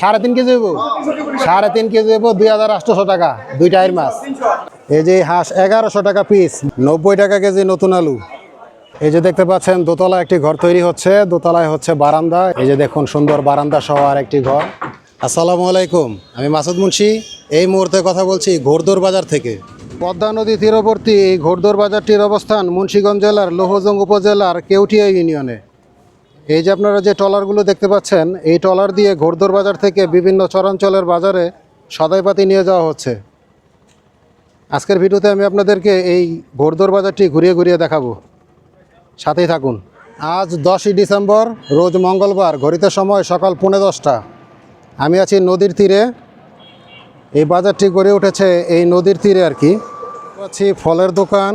সাড়ে তিন কেজি হইব। সাড়ে তিন কেজি হইব দুই হাজার আটশোশো টাকা, দুই টাইর মাছ। এই যে হাঁস এগারোশো টাকা পিস নব্বই টাকা কেজি নতুন আলু। এই যে দেখতে পাচ্ছেন দোতলা একটি ঘর তৈরি হচ্ছে, দোতলায় হচ্ছে বারান্দা। এই যে দেখুন, সুন্দর বারান্দা সহ আর একটি ঘর। আসসালামু আলাইকুম, আমি মাসুদ মুন্সি। এই মুহূর্তে কথা বলছি ঘোরদোর বাজার থেকে। পদ্মা নদী তীরবর্তী এই ঘোরদোর বাজারটির অবস্থান মুন্সিগঞ্জ জেলার লোহজং উপজেলার কেউটিয়া ইউনিয়নে। এই যে আপনারা যে ট্রলারগুলো দেখতে পাচ্ছেন, এই ট্রলার দিয়ে ঘোরদোর বাজার থেকে বিভিন্ন চরাঞ্চলের বাজারে সদাইপাতি নিয়ে যাওয়া হচ্ছে। আজকের ভিডিওতে আমি আপনাদেরকে এই ঘোরদোর বাজারটি ঘুরিয়ে ঘুরিয়ে দেখাবো। সাথেই থাকুন। আজ দশই ডিসেম্বর, রোজ মঙ্গলবার, ঘড়িতে সময় সকাল পৌনে দশটা। আমি আছি নদীর তীরে। এই বাজারটি গড়ে উঠেছে এই নদীর তীরে আর কি। আছি ফলের দোকান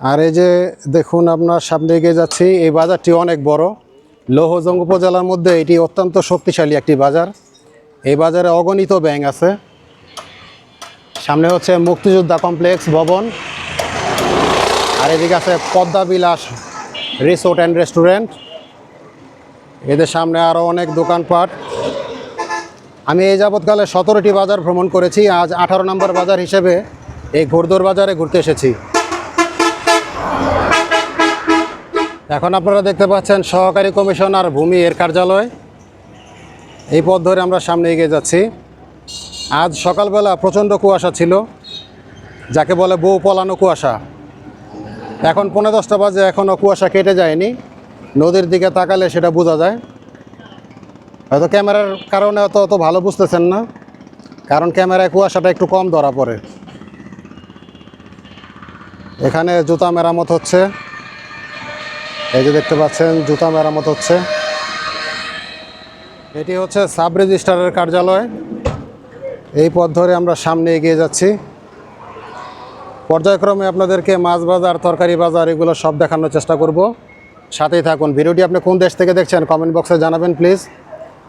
আর এই যে দেখুন আপনার সামনে এগিয়ে যাচ্ছি, এই বাজারটি অনেক বড়। লৌহজং উপজেলার মধ্যে এটি অত্যন্ত শক্তিশালী একটি বাজার। এই বাজারে অগণিত ব্যাংক আছে। সামনে হচ্ছে মুক্তিযোদ্ধা কমপ্লেক্স ভবন। আর এদিকে আছে পদ্মা বিলাস রিসোর্ট অ্যান্ড রেস্টুরেন্ট। এদের সামনে আরও অনেক দোকানপাট। আমি এই যাবৎকালে সতেরোটি বাজার ভ্রমণ করেছি। আজ আঠারো নম্বর বাজার হিসেবে এই ঘোরদোর বাজারে ঘুরতে এসেছি। এখন আপনারা দেখতে পাচ্ছেন সহকারী কমিশনার ভূমি এর কার্যালয়। এই পথ ধরে আমরা সামনে এগিয়ে যাচ্ছি। আজ সকালবেলা প্রচণ্ড কুয়াশা ছিল, যাকে বলে বউ পলানো কুয়াশা। এখন পনেরো দশটা বাজে এখনও কুয়াশা কেটে যায়নি। নদীর দিকে তাকালে সেটা বোঝা যায়। হয়তো ক্যামেরার কারণে অত অত ভালো বুঝতেছেন না, কারণ ক্যামেরায় কুয়াশাটা একটু কম ধরা পড়ে। এখানে জুতা মেরামত হচ্ছে। এই যে দেখতে পাচ্ছেন, জুতা মেরামত হচ্ছে। এটি হচ্ছে সাব রেজিস্ট্রারের কার্যালয়। এই পথ ধরে আমরা সামনে এগিয়ে যাচ্ছি। পর্যায়ক্রমে আপনাদেরকে মাছ বাজার, তরকারি বাজার, এগুলো সব দেখানোর চেষ্টা করব। সাথেই থাকুন। ভিডিওটি আপনি কোন দেশ থেকে দেখছেন, কমেন্ট বক্সে জানাবেন, প্লিজ।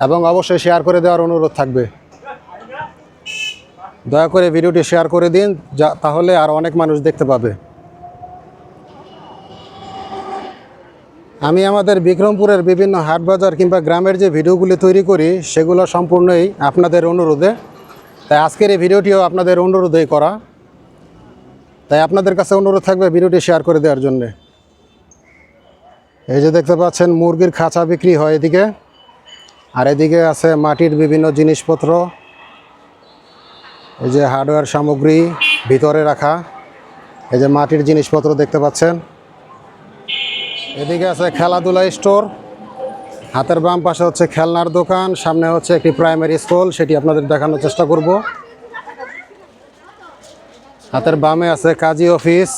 এবং অবশ্যই শেয়ার করে দেওয়ার অনুরোধ থাকবে। দয়া করে ভিডিওটি শেয়ার করে দিন, যা তাহলে আর অনেক মানুষ দেখতে পাবে। আমি আমাদের বিক্রমপুরের বিভিন্ন হাট বাজার কিংবা গ্রামের যে ভিডিওগুলি তৈরি করি, সেগুলো সম্পূর্ণই আপনাদের অনুরোধে। তাই আজকের এই ভিডিওটিও আপনাদের অনুরোধেই করা। তাই আপনাদের কাছে অনুরোধ থাকবে ভিডিওটি শেয়ার করে দেওয়ার জন্যে। এই যে দেখতে পাচ্ছেন, মুরগির খাঁচা বিক্রি হয় এদিকে। আর এদিকে আছে মাটির বিভিন্ন জিনিসপত্র। এই যে হার্ডওয়্যার সামগ্রী ভিতরে রাখা। এই যে মাটির জিনিসপত্র দেখতে পাচ্ছেন। এদিকে আছে খেলাধুলা স্টোর। হাতের বাম পাশে হচ্ছে খেলনার দোকান, সামনে হচ্ছে একটি প্রাইমারি স্কুল, সেটি আপনাদের দেখানোর চেষ্টা করব। হাতের বামে আছে কাজী অফিস,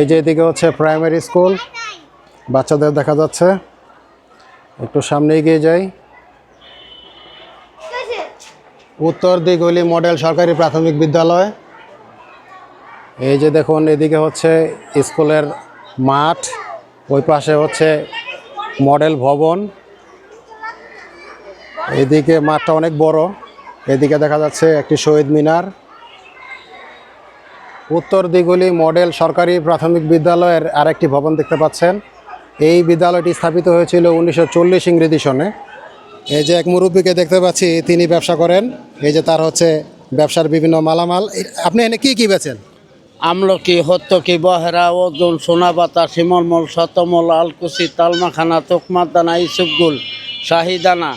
এই যে এদিকে হচ্ছে প্রাইমারি স্কুল, বাচ্চাদের দেখা যাচ্ছে। একটু সামনে এগিয়ে যাই। উত্তর দিগলি মডেল সরকারি প্রাথমিক বিদ্যালয়। এই যে দেখুন, এদিকে হচ্ছে স্কুলের মাঠ, ওই পাশে হচ্ছে মডেল ভবন। এদিকে মাঠটা অনেক বড়, এদিকে দেখা যাচ্ছে একটি শহীদ মিনার। উত্তর দিগুলি মডেল সরকারি প্রাথমিক বিদ্যালয়ের আরেকটি ভবন দেখতে পাচ্ছেন। এই বিদ্যালয়টি স্থাপিত হয়েছিল উনিশশো চল্লিশ ইংরেজি সনে। এই যে এক মুরব্বীকে দেখতে পাচ্ছি, তিনি ব্যবসা করেন। এই যে তার হচ্ছে ব্যবসার বিভিন্ন মালামাল। আপনি এনে কি কি বেচেন? আমলকি হত্তকি বহেরা ওজন সোনাপাতা শিমলমল শতমল আলকুচি তালমাখানা তোকমাদানা ইসুফগুল শাহিদানা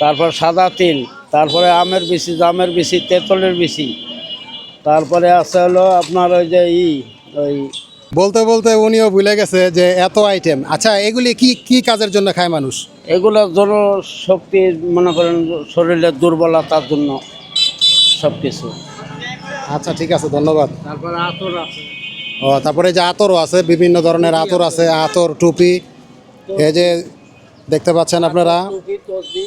তারপর সাদা তিল তারপরে আমের বিচি জামের বিচি তেঁতুলের বিচি তারপরে আছে হলো আপনার ওই যে ই ওই বলতে বলতে উনিও ভুলে গেছে যে এত আইটেম আচ্ছা এগুলি কি কি কাজের জন্য খায় মানুষ? এগুলোর জন্য শক্তি মনে করেন শরীরের দুর্বলতার জন্য সব কিছু আচ্ছা ঠিক আছে ধন্যবাদ। তারপরে আতর আছে। ও তারপরে যে আতরও আছে বিভিন্ন ধরনের আতর আছে আতর টুপি এই যে দেখতে পাচ্ছেন আপনারা?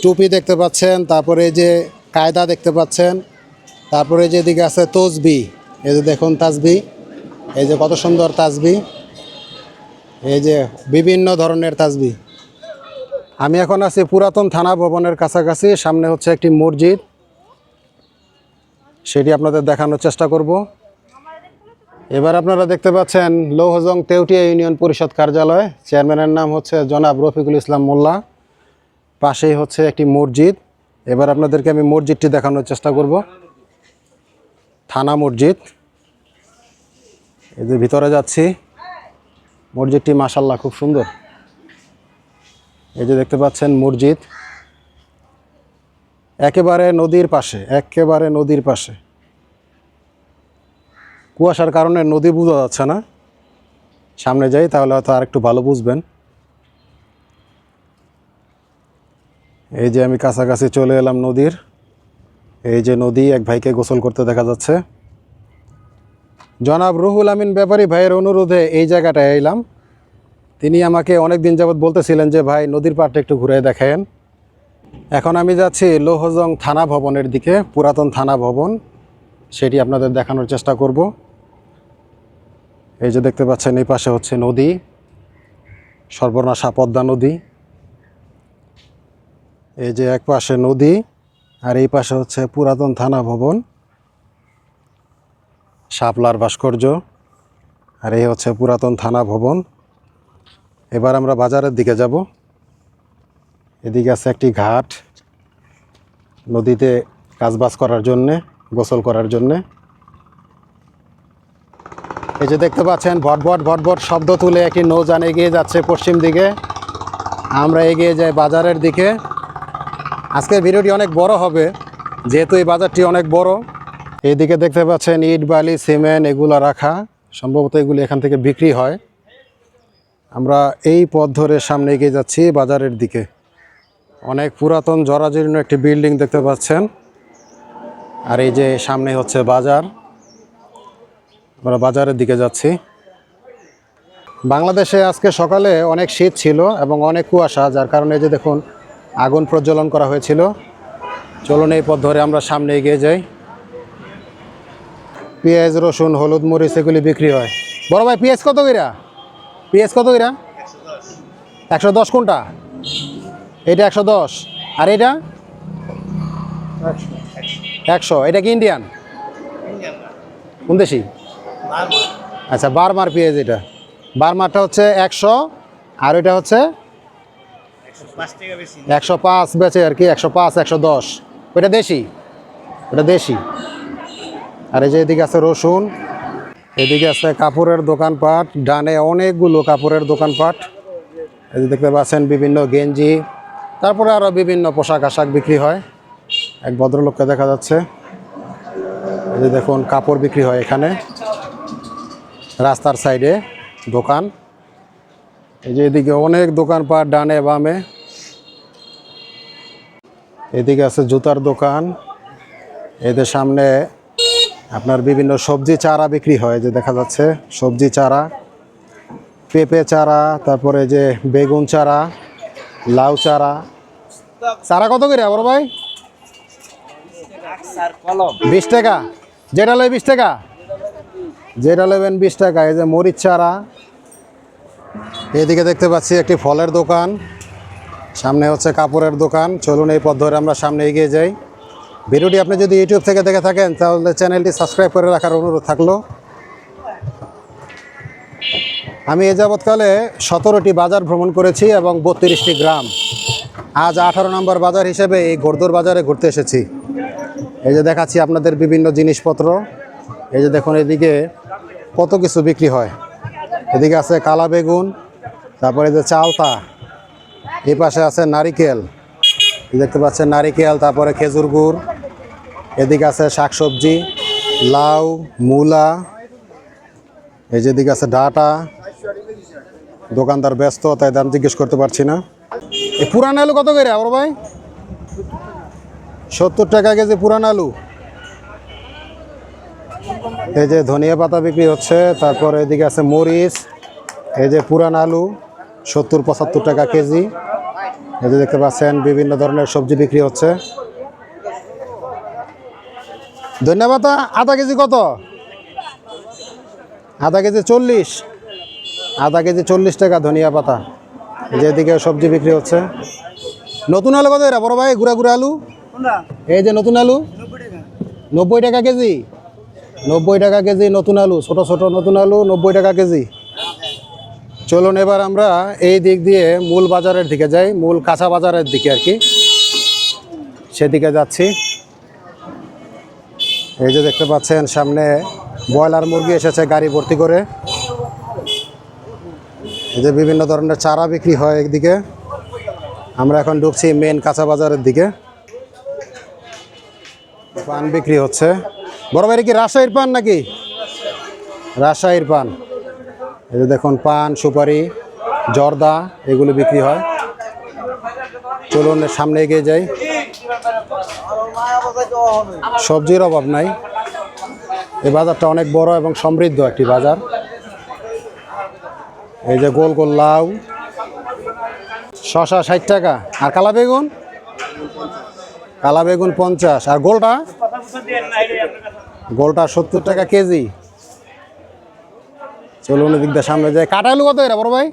টুপি দেখতে পাচ্ছেন তারপরে যে কায়দা দেখতে পাচ্ছেন তারপরে যে এদিকে আছে তসবি এই যে দেখুন তাসবি এই যে কত সুন্দর তাসবি এই যে বিভিন্ন ধরনের তাসবি। আমি এখন আছি পুরাতন থানা ভবনের কাছাকাছি সামনে হচ্ছে একটি মসজিদ সেটি আপনাদের দেখানোর চেষ্টা করব। এবার আপনারা দেখতে পাচ্ছেন লৌহজং তেউটিয়া ইউনিয়ন পরিষদ কার্যালয়। চেয়ারম্যানের নাম হচ্ছে জনাব রফিকুল ইসলাম মোল্লা। পাশেই হচ্ছে একটি মসজিদ। এবার আপনাদেরকে আমি মসজিদটি দেখানোর চেষ্টা করব। থানা মসজিদ। যে ভিতরে যাচ্ছি। মসজিদটি মাসাল্লাহ খুব সুন্দর। এই যে দেখতে পাচ্ছেন মসজিদ। একেবারে নদীর পাশে, একেবারে নদীর পাশে। কুয়াশার কারণে নদী বোঝা যাচ্ছে না। সামনে যাই, তাহলে হয়তো আর একটু ভালো বুঝবেন। এই যে আমি কাছাকাছি চলে এলাম নদীর। এই যে নদী, এক ভাইকে গোসল করতে দেখা যাচ্ছে। জনাব রুহুল আমিন ব্যাপারী ভাইয়ের অনুরোধে এই জায়গাটায় এলাম। তিনি আমাকে অনেক দিন যাবৎ বলতেছিলেন যে, ভাই, নদীর পাড়টা একটু ঘুরে দেখায়েন এখন আমি যাচ্ছি লোহজং থানা ভবনের দিকে, পুরাতন থানা ভবন। সেটি আপনাদের দেখানোর চেষ্টা করব। এই যে দেখতে পাচ্ছেন, এই পাশে হচ্ছে নদী, সর্বনাশা পদ্মা নদী। এই যে এক পাশে নদী, আর এই পাশে হচ্ছে পুরাতন থানা ভবন। শাপলার ভাস্কর্য, আর এই হচ্ছে পুরাতন থানা ভবন। এবার আমরা বাজারের দিকে যাব। এদিকে আছে একটি ঘাট, নদীতে কাজবাজ করার জন্যে, গোসল করার জন্যে। এই যে দেখতে পাচ্ছেন ভটভট ভটভট শব্দ তুলে একটি নৌযান এগিয়ে যাচ্ছে পশ্চিম দিকে। আমরা এগিয়ে যাই বাজারের দিকে। আজকের ভিডিওটি অনেক বড় হবে, যেহেতু এই বাজারটি অনেক বড়। এইদিকে দেখতে পাচ্ছেন ইট, বালি, সিমেন্ট এগুলো রাখা, সম্ভবত এগুলি এখান থেকে বিক্রি হয়। আমরা এই পথ ধরে সামনে এগিয়ে যাচ্ছি বাজারের দিকে। অনেক পুরাতন জরাজীর্ণ একটি বিল্ডিং দেখতে পাচ্ছেন। আর এই যে সামনে হচ্ছে বাজার। আমরা বাজারের দিকে যাচ্ছি। বাংলাদেশে আজকে সকালে অনেক শীত ছিল এবং অনেক কুয়াশা, যার কারণে এই যে দেখুন, আগুন প্রজ্বলন করা হয়েছিল। চলুন এই পথ ধরে আমরা সামনে এগিয়ে যাই। পেঁয়াজ, রসুন, হলুদ, মরিচ, এগুলি বিক্রি হয়। বড় ভাই, পেঁয়াজ কত কইরা? পেঁয়াজ কত কইরা? একশো দশ। কোনটা? এটা একশো দশ। আর এটা? একশো। এটা কি ইন্ডিয়ান কোন দেশি আচ্ছা বারমার পেঁয়াজ এটা। বারমারটা হচ্ছে একশো, আর এটা হচ্ছে একশো পাঁচ বেচে আর কি, একশো পাঁচ, একশো দশ। ওইটা দেশি? ওটা দেশি। আর এই যে এদিকে আছে রসুন, এদিকে আছে কাপড়ের দোকানপাট, ডানে অনেকগুলো কাপড়ের দোকানপাট। এই যে দেখতে পাচ্ছেন বিভিন্ন গেঞ্জি তারপরে আরও বিভিন্ন পোশাক আশাক বিক্রি হয়। এক ভদ্রলোককে দেখা যাচ্ছে। যে দেখুন, কাপড় বিক্রি হয় এখানে। রাস্তার সাইডে দোকান। এই যে এদিকে অনেক দোকানপাট, ডানে বামে। এদিকে আছে জুতার দোকান। এদের সামনে আপনার বিভিন্ন সবজি চারা বিক্রি হয়, যে দেখা যাচ্ছে। সবজি চারা, পেঁপে চারা, তারপরে যে বেগুন চারা। লাউ চারা। চারা কত করে, বড় ভাই? বিশ টাকা। যেটা লয় বিশ টাকা? যেটা নেবেন বিশ টাকা। এই যে মরিচ চারা। এদিকে দেখতে পাচ্ছি একটি ফলের দোকান। সামনে হচ্ছে কাপড়ের দোকান। চলুন এই পথ ধরে আমরা সামনে এগিয়ে যাই। ভিডিওটি আপনি যদি ইউটিউব থেকে দেখে থাকেন, তাহলে চ্যানেলটি সাবস্ক্রাইব করে রাখার অনুরোধ থাকল। আমি এ যাবৎকালে সতেরোটি বাজার ভ্রমণ করেছি এবং বত্রিশটি গ্রাম। আজ আঠারো নম্বর বাজার হিসেবে এই গোর্দর বাজারে ঘুরতে এসেছি। এই যে দেখাচ্ছি আপনাদের বিভিন্ন জিনিসপত্র। এই যে দেখুন এদিকে কত কিছু বিক্রি হয়। এদিকে আছে কালা বেগুন, তারপরে যে চালতা, এই পাশে আছে নারিকেল দেখতে পাচ্ছেন নারিকেল, তারপরে খেজুর গুড়, এদিকে আছে শাকসবজি, লাউ, মূলা, এই যে যেদিকে আছে ডাটা দোকানদার ব্যস্ত, তাই দাম জিজ্ঞেস করতে পারছি না। এই পুরান আলু কত করে আমার ভাই? সত্তর টাকা কেজি পুরান আলু। এই যে ধনিয়া পাতা বিক্রি হচ্ছে, তারপর এদিকে আছে মরিচ, এই যে পুরান আলু, সত্তর পঁচাত্তর টাকা কেজি। এই যে দেখতে পাচ্ছেন, বিভিন্ন ধরনের সবজি বিক্রি হচ্ছে। ধনিয়া পাতা আধা কেজি কত? আধা কেজি চল্লিশ। আধা কেজি চল্লিশ টাকা ধনিয়া পাতা যেদিকে সবজি বিক্রি হচ্ছে। নতুন আলু কত এরা বড় ভাই গুড়া গুড়া আলু? এই যে নতুন আলু? নব্বই টাকা কেজি? নব্বই টাকা কেজি নতুন আলু ছোট ছোট নতুন আলু নব্বই টাকা কেজি। চলুন এবার আমরা এই দিক দিয়ে মূল বাজারের দিকে যাই মূল কাঁচা বাজারের দিকে আর কি। সেদিকে যাচ্ছি। এই যে দেখতে পাচ্ছেন সামনে ব্রয়লার মুরগি এসেছে গাড়ি ভর্তি করে। এই যে বিভিন্ন ধরনের চারা বিক্রি হয় একদিকে। আমরা এখন ঢুকছি মেন কাঁচা বাজারের দিকে। পান বিক্রি হচ্ছে। বড় ভাই কি রাজশাহীর পান নাকি? রাজশাহীর পান। এই যে দেখুন, পান, সুপারি, জর্দা, এগুলো বিক্রি হয়। চলুন, সামনে এগিয়ে যাই। সবজির অভাব নাই। এই বাজারটা অনেক বড় এবং সমৃদ্ধ একটি বাজার। এই যে গোল গোল লাউ। শশা ষাট টাকা। আর কালা বেগুন? কালা বেগুন পঞ্চাশ। আর গোলটা? গোলটা সত্তর টাকা কেজি। চলুন এদিক দিয়ে সামনে যায় কাটা আলু কত এরা বড় ভাই?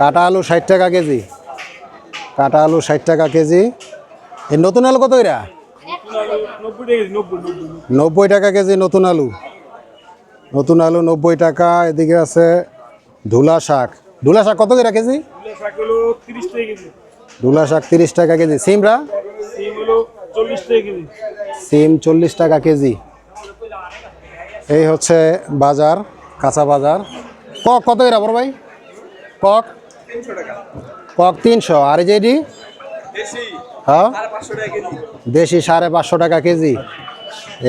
কাটা আলু ষাট টাকা কেজি। কাটা আলু ষাট টাকা কেজি। এই নতুন আলু কত এরা নব্বই টাকা কেজি নতুন আলু। নতুন আলু নব্বই টাকা এদিকে আছে ধুলা শাক। ধুলা শাক কত করে কেজি? ধুলা শাক তিরিশ টাকা কেজি। সিমরা সিম চল্লিশ টাকা কেজি। এই হচ্ছে বাজার কাঁচা বাজার। কক কত এরা বড় ভাই? কক? কক তিনশো। আর এই যে হ্যাঁ? দেশি সাড়ে পাঁচশো টাকা কেজি।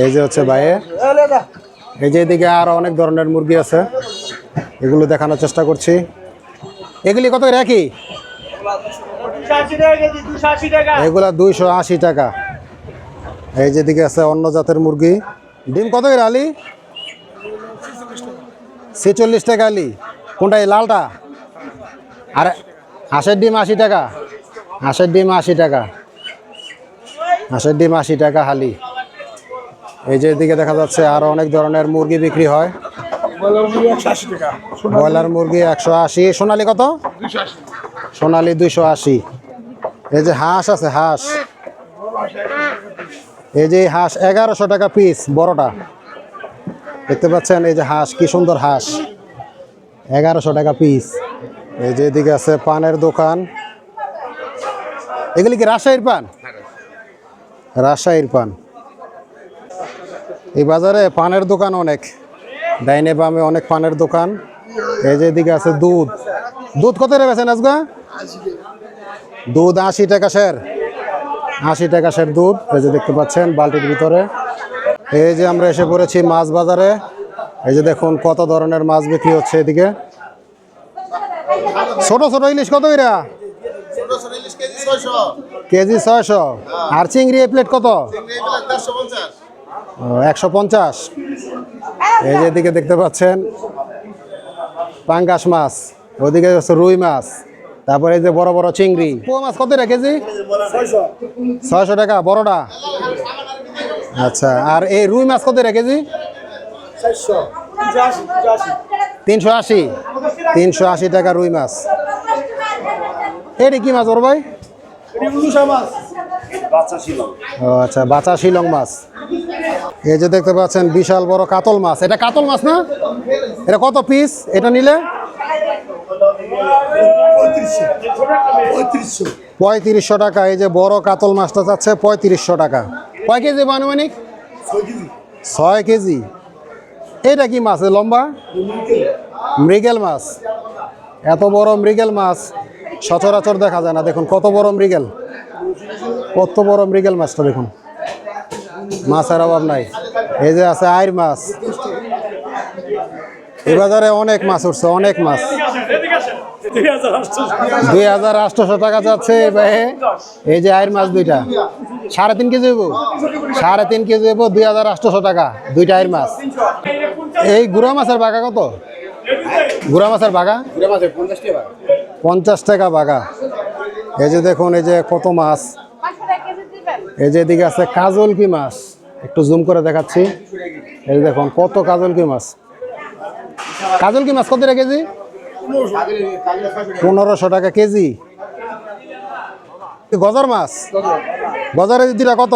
এই যে হচ্ছে ভাইয়ের। এই যে এদিকে আরও অনেক ধরনের মুরগি আছে। এগুলো দেখানোর চেষ্টা করছি। এগুলি কত একই? এগুলা দুইশো আশি টাকা। এই যেদিকে আছে অন্য জাতের মুরগি। ডিম কত করে আলি? ছেচল্লিশ টাকা আলি। কোনটা এই লালটা? আর হাঁসের ডিম আশি টাকা। হাঁসের ডিম আশি টাকা। হাঁসের ডিম আশি টাকা হালি। এই যে এদিকে দেখা যাচ্ছে আরও অনেক ধরনের মুরগি বিক্রি হয়। ব্রয়লার মুরগি একশো আশি। সোনালি কত? সোনালি দুইশো আশি। এই যে হাঁস আছে, হাঁস। এই যে হাঁস এগারোশো টাকা পিস বড়টা। দেখতে পাচ্ছেন এই যে হাঁস, কি সুন্দর হাঁস। এগারোশো টাকা পিস এই যে এদিকে আছে পানের দোকান। এগুলি কি রাজশাহীর পান? রাজশাহীর পান। এই বাজারে পানের দোকান অনেক। ডাইনে বামে অনেক পানের দোকান। এই যে এদিকে আছে দুধ। দুধ কত রে বেছেন আজগা? দুধ আশি টাকা স্যার আশি টাকা স্যার দুধ। এই যে দেখতে পাচ্ছেন বালতির ভিতরে। এই যে আমরা এসে পড়েছি মাছ বাজারে। এই যে দেখুন কত ধরনের মাছ বিক্রি হচ্ছে এদিকে। ছোট ছোট ইলিশ কত এরা? কেজি ছয়শো। আর চিংড়ি প্লেট কত? একশো পঞ্চাশ। এই যে এদিকে দেখতে পাচ্ছেন পাঙ্গাস মাছ ওদিকে হচ্ছে রুই মাছ তারপরে এই যে বড় বড় চিংড়ি। পোয়া মাছ কত রে কেজি? ছয়শো টাকা বড়টা? আচ্ছা আর এই রুই মাছ কত রে কেজি? তিনশো আশি। তিনশো আশি টাকা রুই মাছ। এটি কি মাছ ওর ভাই? ও আচ্ছা বাচা শিলং মাছ। এই যে দেখতে পাচ্ছেন বিশাল বড় কাতল মাছ। এটা কাতল মাছ না? এটা কত পিস এটা নিলে? পঁয়ত্রিশশো। টাকা। এই যে বড় কাতল মাছটা যাচ্ছে পঁয়ত্রিশশো টাকা। কয় কেজি আনুমানিক? ছয় কেজি। এটা কি মাছ? লম্বা? মৃগেল মাছ। এত বড় মৃগেল মাছ সচরাচর দেখা যায় না। দেখুন কত বড় মৃগেল? কত বড় মৃগেল মাছটা দেখুন। মাছের অভাব নাই। এই যে আছে আইর মাছ। এ বাজারে অনেক মাছ উঠছে, অনেক মাছ। দুই হাজার আটশোশো টাকা যাচ্ছে এই যে আইর মাছ দুইটা। সাড়ে তিন কেজি হইব। সাড়ে তিন কেজি হইব, দুই হাজার আটশোশো টাকা। দুইটা আইর মাছ। এই গুড়া মাছের বাঘা কত? গুড়া মাছের বাঘা পঞ্চাশ টাকা বাঘা এই যে দেখুন, এই যে কত মাছ। এই যে এদিকে আছে কাজল কি মাছ। একটু জুম করে দেখাচ্ছি। এই দেখুন, কত কাজল কি মাছ। কাজল কি মাছ কত কেজি? পনেরোশো টাকা কেজি। গজার মাছ? গজারের দুইটা কত?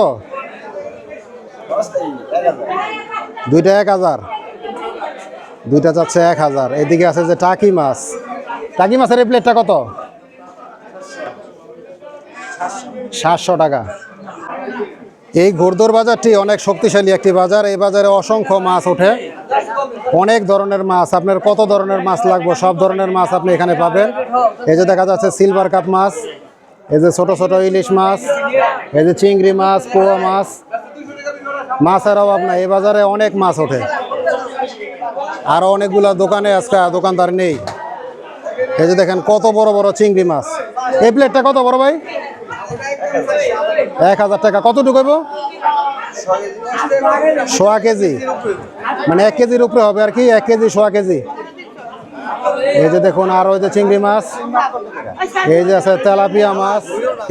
দুইটা এক হাজার। দুইটা যাচ্ছে এক হাজার। এদিকে আছে যে টাকি মাছ। টাকি মাছের এই প্লেটটা কত? সাতশো টাকা। এই ঘোরদোর বাজারটি অনেক শক্তিশালী একটি বাজার। এই বাজারে অসংখ্য মাছ ওঠে। অনেক ধরনের মাছ। আপনার কত ধরনের মাছ লাগবে? সব ধরনের মাছ আপনি এখানে পাবেন। এই যে দেখা যাচ্ছে সিলভার কাপ মাছ, এই যে ছোট ছোট ইলিশ মাছ, এই যে চিংড়ি মাছ, পোয়া মাছ। মাছের অভাব নাই। এই বাজারে অনেক মাছ ওঠে। আরও অনেকগুলো দোকানে আজকে দোকানদার নেই। এই যে দেখেন কত বড় বড় চিংড়ি মাছ। এই প্লেটটা কত বড় ভাই? এক হাজার টাকা। কত ঢুকাইব সোয়া কেজি। মানে এক কেজির উপরে হবে আর কি, এক কেজি সোয়া কেজি। এই যে দেখুন, আর ওই যে চিংড়ি মাছ। এই যে আছে তেলাপিয়া মাছ।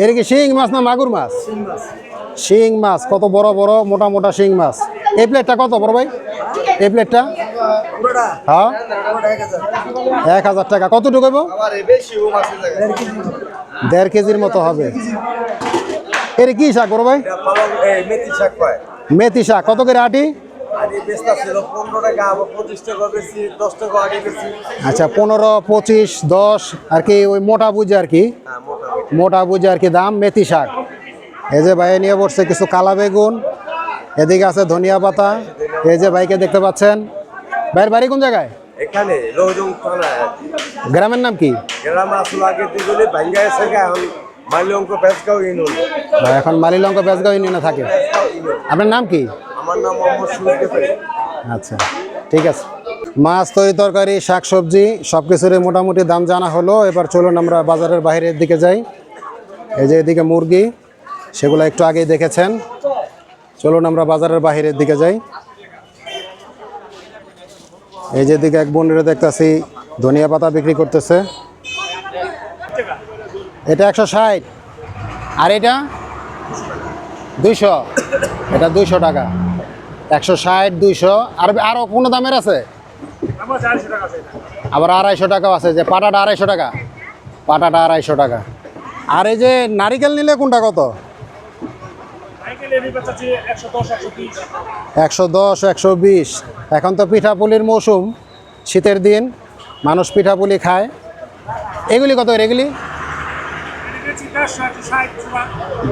এর কি শিং মাছ না মাগুর মাছ? শিং মাছ, কত বড় বড়, মোটা মোটা শিং মাছ। এই প্লেটটা কত বড় ভাই? এই প্লেটটা? হ্যাঁ? এক হাজার টাকা। কত ঢুকাইব দেড় কেজির মতো হবে। এর কি শাক বড় ভাই? মেথি শাক পায় মেথি শাক। কত করে আটি? আচ্ছা পনেরো পঁচিশ দশ আর কি ওই মোটা বুঝে আর কি? হ্যাঁ মোটা বুঝে। আর কি দাম মেথি শাক। এই যে ভাই নিয়ে বসছে কিছু কালা বেগুন এদিকে আছে ধনিয়া পাতা। এই যে ভাইকে দেখতে পাচ্ছেন। ভাইয়ের বাড়ি কোন জায়গায়? এখানে গ্রামের নাম কি? গ্রাম আসলে আগে দিগুলি ভাঙ্গা এসে এখন মালিলঙ্ক বেজগাঁও ইউনিয়নে থাকে। আপনার নাম কি? আমার নাম মোহাম্মদ আচ্ছা ঠিক আছে। মাছ তরি তরকারি শাক সবজি সব কিছুরই মোটামুটি দাম জানা হলো। এবার চলুন আমরা বাজারের বাইরের দিকে যাই। এই যে এদিকে মুরগি সেগুলো একটু আগেই দেখেছেন। চলুন আমরা বাজারের বাইরের দিকে যাই। এই যে দিকে এক বোনের দেখতেছি ধনিয়া পাতা বিক্রি করতেছে। এটা একশো ষাট। আর এটা? দুইশো। এটা দুইশো টাকা। একশো ষাট, দুইশো। আর আরও কোনো দামের আছে? আবার আড়াইশো টাকাও আছে। যে পাটাটা আড়াইশো টাকা। পাটাটা আড়াইশো টাকা। আর এই যে নারিকেল নিলে কোনটা কত? একশো দশ, একশো বিশ। এখন তো পিঠাপুলির মৌসুম, শীতের দিন। মানুষ পিঠাপুলি খায়। এগুলি কত এগুলি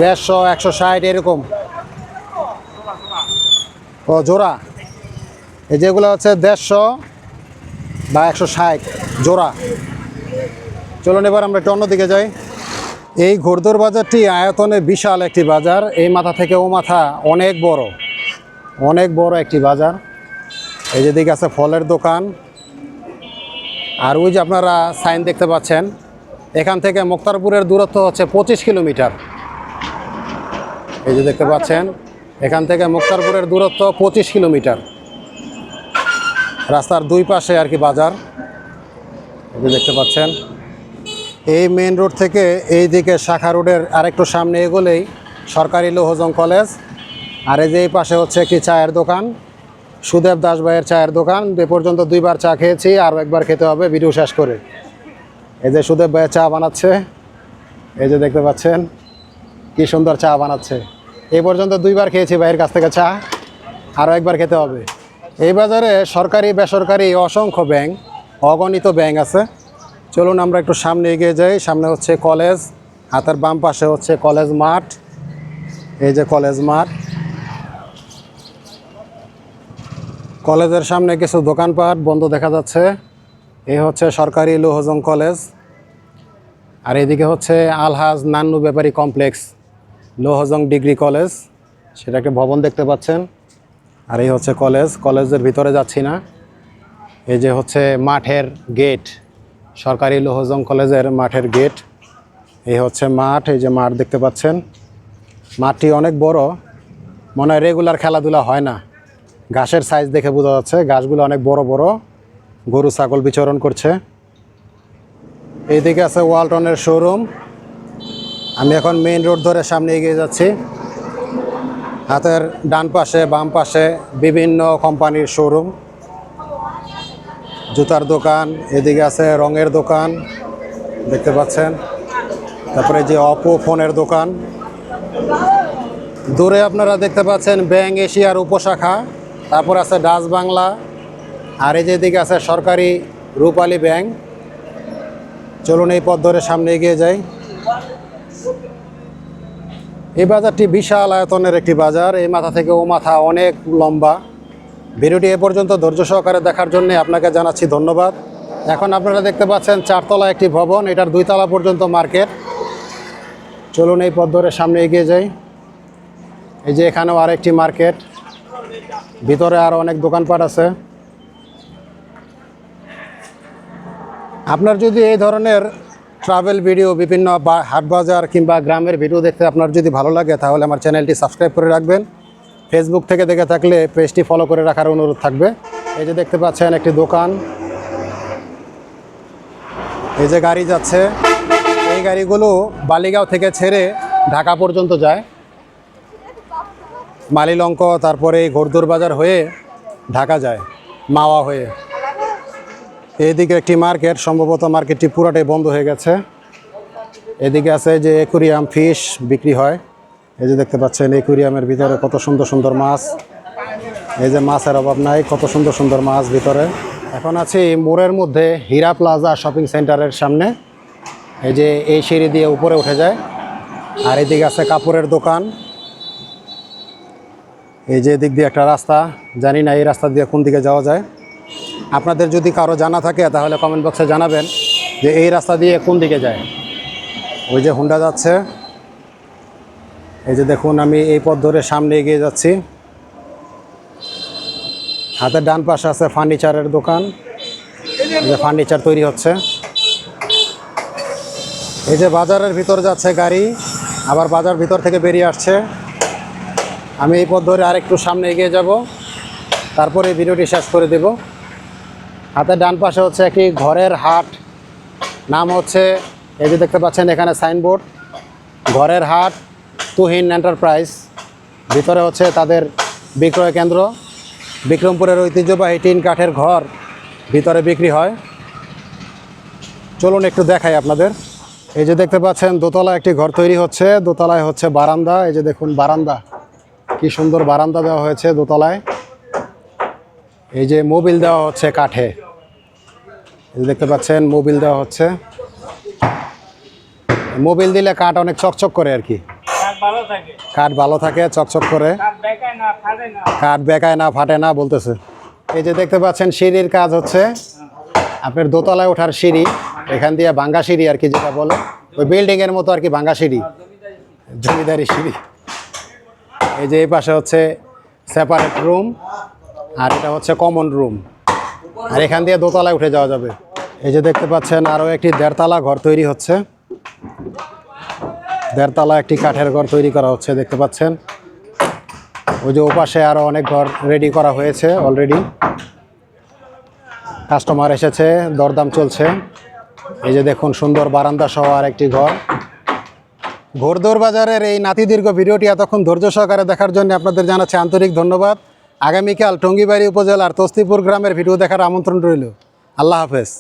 দেড়শো, একশো ষাট এরকম। ও, জোড়া। এই যেগুলো হচ্ছে দেড়শো বা একশো ষাট, জোড়া। চলুন এবার আমরা একটু অন্যদিকে যাই। এই ঘোরদোর বাজারটি আয়তনে বিশাল একটি বাজার। এই মাথা থেকে ও মাথা অনেক বড়। অনেক বড় একটি বাজার। এই যেদিকে আছে ফলের দোকান। আর ওই যে আপনারা সাইন দেখতে পাচ্ছেন এখান থেকে মুক্তারপুরের দূরত্ব হচ্ছে পঁচিশ কিলোমিটার। এই যে দেখতে পাচ্ছেন, এখান থেকে মুক্তারপুরের দূরত্ব পঁচিশ কিলোমিটার। রাস্তার দুই পাশে আর কি বাজার। দেখতে পাচ্ছেন, এই মেন রোড থেকে এই দিকে শাখা রোডের আরেকটু সামনে এগোলেই সরকারি লোহজং কলেজ। আর এই যে এই পাশে হচ্ছে একটি চায়ের দোকান, সুদেব দাস ভাইয়ের চায়ের দোকান। এ পর্যন্ত দুইবার চা খেয়েছি, আরও একবার খেতে হবে, ভিডিও শেষ করে। এই যে সুদেব ভাইয়ের চা বানাচ্ছে, এই যে দেখতে পাচ্ছেন, কি সুন্দর চা বানাচ্ছে। এই পর্যন্ত দুইবার খেয়েছি ভাইয়ের কাছ থেকে চা আরও একবার খেতে হবে। এই বাজারে সরকারি, বেসরকারি অসংখ্য ব্যাংক, অগণিত ব্যাংক আছে। চলুন আমরা একটু সামনে এগিয়ে যাই। সামনে হচ্ছে কলেজ হাতের বাম পাশে হচ্ছে কলেজ মাঠ। এই যে কলেজ মাঠ। কলেজের সামনে কিছু দোকানপাট, বন্ধ দেখা যাচ্ছে। এই হচ্ছে সরকারি লোহজং কলেজ। আর এদিকে হচ্ছে Alhaj Nannu Bepari complex Lohajang degree college, সেটা একটা ভবন দেখতে পাচ্ছেন। আর এই হচ্ছে কলেজ, কলেজের ভিতরে যাচ্ছি না। এই যে হচ্ছে মাঠের গেট, সরকারি লোহজং কলেজের মাঠের গেট। এই হচ্ছে মাঠ, এই যে মাঠ দেখতে পাচ্ছেন। মাঠটি অনেক বড়, মনে হয় রেগুলার খেলাধুলা হয় না। ঘাসের সাইজ দেখে বোঝা যাচ্ছে, ঘাসগুলো অনেক বড় বড়। গরু, ছাগল বিচরণ করছে। এইদিকে আছে ওয়ালটনের শোরুম। আমি এখন মেইন রোড ধরে সামনে এগিয়ে যাচ্ছি। হাতের ডান পাশে, বাম পাশে বিভিন্ন কোম্পানির শোরুম। জুতার দোকান, এদিকে আছে রঙের দোকান, দেখতে পাচ্ছেন। তারপরে যে অপো ফোনের দোকান। দূরে আপনারা দেখতে পাচ্ছেন ব্যাং এশিয়ার উপশাখা। তারপর আছে ডাচ বাংলা। আর এই যেদিকে আছে সরকারি রূপালী ব্যাংক। চলুন এই পথ ধরে সামনে এগিয়ে যাই। এই বাজারটি বিশাল আয়তনের একটি বাজার। এই মাথা থেকে ও মাথা অনেক লম্বা। ভিডিওটি এ পর্যন্ত ধৈর্য সহকারে দেখার জন্য আপনাকে জানাচ্ছি ধন্যবাদ। এখন আপনারা দেখতে পাচ্ছেন চারতলা একটি ভবন। এটার দুই তলা পর্যন্ত মার্কেট। চলুন এই পথ ধরে সামনে এগিয়ে যাই। এই যে এখানেও আরেকটি মার্কেট। ভিতরে আরও অনেক দোকানপাট আছে। আপনার যদি এই ধরনের ট্রাভেল ভিডিও বিভিন্ন হাট বাজার কিংবা গ্রামের ভিডিও দেখতে আপনার যদি ভালো লাগে, তাহলে আমার চ্যানেলটি সাবস্ক্রাইব করে রাখবেন। ফেসবুক থেকে দেখে থাকলে পেজটি ফলো করে রাখার অনুরোধ থাকবে। এই যে দেখতে পাচ্ছেন একটি দোকান। এই যে গাড়ি যাচ্ছে। এই গাড়িগুলো বালিগাঁও থেকে ছেড়ে ঢাকা পর্যন্ত যায়। মালিলঙ্ক, তারপরে এই ঘোরদুর বাজার হয়ে ঢাকা যায়, মাওয়া হয়ে। এইদিকে একটি মার্কেট, সম্ভবত মার্কেটটি পুরাটাই বন্ধ হয়ে গেছে। এদিকে আছে যে একুরিয়াম ফিশ বিক্রি হয়। এই যে দেখতে পাচ্ছেন একুরিয়ামের ভিতরে কত সুন্দর সুন্দর মাছ। এই যে মাছের অভাব নাই, কত সুন্দর সুন্দর মাছ ভিতরে। এখন আছি মোড়ের মধ্যে হীরা প্লাজা শপিং সেন্টারের সামনে। এই যে এই সিঁড়ি দিয়ে উপরে উঠে যায়। আর এদিকে আছে কাপড়ের দোকান। এই যে এদিক দিয়ে একটা রাস্তা। জানি না এই রাস্তা দিয়ে কোন দিকে যাওয়া যায়। আপনাদের যদি কারও জানা থাকে, তাহলে কমেন্ট বক্সে জানাবেন যে এই রাস্তা দিয়ে কোন দিকে যায়। ওই যে হুন্ডা যাচ্ছে। এই যে দেখুন, আমি এই পথ ধরে সামনে এগিয়ে যাচ্ছি। হাতের ডান পাশে আছে ফার্নিচারের দোকান। যে ফার্নিচার তৈরি হচ্ছে। এই যে বাজারের ভিতর যাচ্ছে গাড়ি, আবার বাজার ভিতর থেকে বেরিয়ে আসছে। আমি এই পথ ধরে আরেকটু সামনে এগিয়ে যাব। তারপরে ভিডিওটি শেষ করে দেব। হাতের ডান পাশে হচ্ছে একটি ঘরের হাট। নাম হচ্ছে, এই যে দেখতে পাচ্ছেন এখানে সাইনবোর্ড। ঘরের হাট, তুহিন এন্টারপ্রাইজ। ভিতরে হচ্ছে তাদের বিক্রয় কেন্দ্র। বিক্রমপুরের ঐতিহ্যবাহী টিন কাঠের ঘর ভিতরে বিক্রি হয়। চলুন একটু দেখাই আপনাদের। এই যে দেখতে পাচ্ছেন দোতলা একটি ঘর তৈরি হচ্ছে। দোতলায় হচ্ছে বারান্দা। এই যে দেখুন, বারান্দা। কি সুন্দর বারান্দা দেওয়া হয়েছে দোতলায়। এই যে মোবিল দেওয়া হচ্ছে কাঠে। দেখতে পাচ্ছেন মোবিল দেওয়া হচ্ছে। মোবিল দিলে কাঠ অনেক চকচক করে আর কি। কাঠ ভালো থাকে। চকচক করে। কাঠ বেকায় না ফাটে না। বলতেছে। এই যে দেখতে পাচ্ছেন সিঁড়ির কাজ হচ্ছে। আপনার দোতলায় ওঠার সিঁড়ি এখান দিয়ে ভাঙ্গা সিঁড়ি আর কি যেটা বলে। ওই বিল্ডিং এর মতো আর কি ভাঙ্গা সিঁড়ি। জমিদারি সিঁড়ি। এই যে এই পাশে হচ্ছে সেপারেট রুম আর এটা হচ্ছে কমন রুম আর এখান দিয়ে দোতলায় উঠে যাওয়া যাবে। এই যে দেখতে পাচ্ছেন, আরও একটি দেড়তলা ঘর তৈরি হচ্ছে। দেড়তলা একটি কাঠের ঘর তৈরি করা হচ্ছে, দেখতে পাচ্ছেন। ওই যে ওপাশে আরও অনেক ঘর রেডি করা হয়েছে অলরেডি কাস্টমার এসেছে, দরদাম চলছে। এই যে দেখুন, সুন্দর বারান্দা সহ আর একটি ঘর। ঘোরদৌর বাজারের এই নাতি দীর্ঘ ভিডিওটি এতক্ষণ ধৈর্য সহকারে দেখার জন্য আপনাদের জানাচ্ছি আন্তরিক ধন্যবাদ। আগামীকাল টঙ্গিবাড়ি উপজেলার তস্তিপুর গ্রামের ভিডিও দেখার আমন্ত্রণ রইল। আল্লাহ হাফেজ।